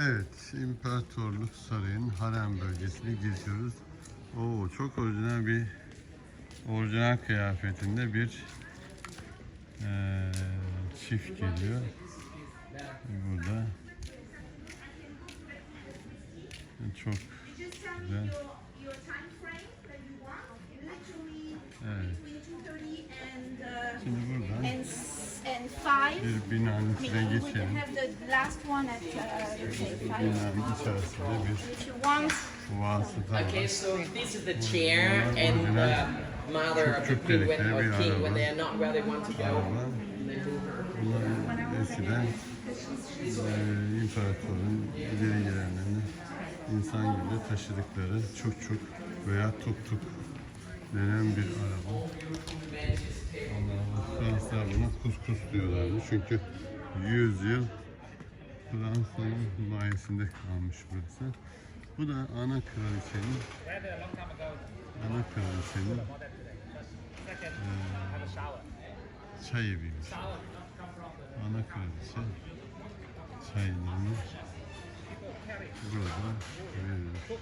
Evet, İmparatorluk Sarayı'nın harem bölgesine geziyoruz. Oo, çok orijinal bir orijinal kıyafetinde bir eee, çift geliyor. Burada çok güzel. Bir binanın içine geçelim. have the last one at uh. Binanın içerisinde bir vasıta var. Okay, so this is the chair and the mother of the queen when, or king when they are not where they want to go. Araba. They move her. Bunlar eskiden eee imparatorun ileri gelenlerini insan gibi taşıdıkları çuk çuk veya tuk tuk denen bir araba. Hatta buna kuskus diyorlardı. Çünkü 100 yıl Fransa'nın bayisinde kalmış burası. Bu da ana kraliçenin ana kraliçenin e, çay eviymiş. Ana kraliçe çaylarını burada veriyor.